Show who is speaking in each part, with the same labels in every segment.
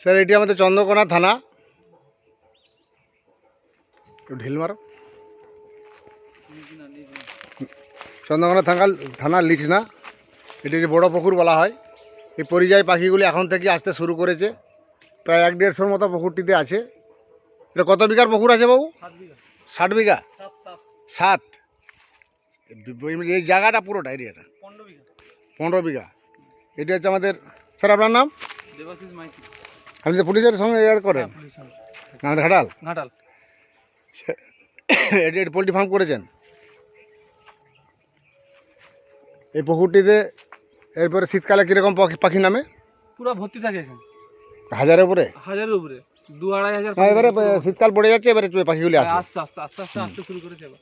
Speaker 1: Sir এটি আমাদের চন্দ্রকোনা থানা। ঢিল মারো। চন্দ্রকোনা থানা থানা লিচনা এটি যে বড় পুকুর বলা হয়। এই পরিযায়ী পাখিগুলি এখন থেকে আসতে শুরু করেছে। প্রায় এক দেড়শোর মতো পুকুরটিতে আছে। এটা কত বিঘার পুকুর আছে বাবু? ষাট বিঘা?
Speaker 2: সাত
Speaker 1: এই জায়গাটা পুরোটা এরিয়াটা?
Speaker 2: পনেরো বিঘা।
Speaker 1: পনেরো বিঘা। এটি হচ্ছে আমাদের স্যার আপনার নাম?
Speaker 2: দেবাশিস মাইতি।
Speaker 1: আপনি তো পুলিশের সঙ্গে ইয়ার করেন?
Speaker 2: হ্যাঁ,
Speaker 1: আমাদের ঘাটাল?
Speaker 2: ঘাটাল।
Speaker 1: এটি এটি পোলট্রি ফার্ম করেছেন? এই পুকুরটিতে এরপরে শীতকালে কীরকম পাখি পাখি নামে?
Speaker 2: পুরো ভর্তি থাকে এখানে।
Speaker 1: হাজারের উপরে?
Speaker 2: হাজারের উপরে। দু আড়াই হাজার
Speaker 1: না এবারে শীতকাল পড়ে যাচ্ছে এবারে পাখিগুলি
Speaker 2: হ্যাঁ,
Speaker 1: আসবে।
Speaker 2: আস্তে আস্তে আস্তে আস্তে আসতে শুরু করেছে এবার।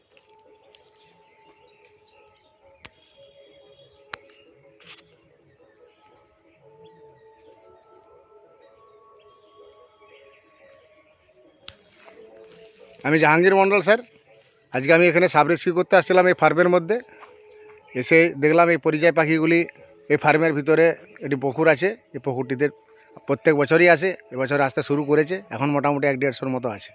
Speaker 1: আমি জাহাঙ্গীর মণ্ডল, স্যার। আজকে আমি এখানে সাব রেস্কিউ করতে আসছিলাম এই ফার্মের মধ্যে। এসে দেখলাম এই পরিযায়ী পাখিগুলি এই ফার্মের ভিতরে একটি পুকুর আছে। এই পুকুরটিতে প্রত্যেক বছরই আসে। এবছর আসতে শুরু করেছে। এখন মোটামুটি এক দেড়শোর মতো আছে।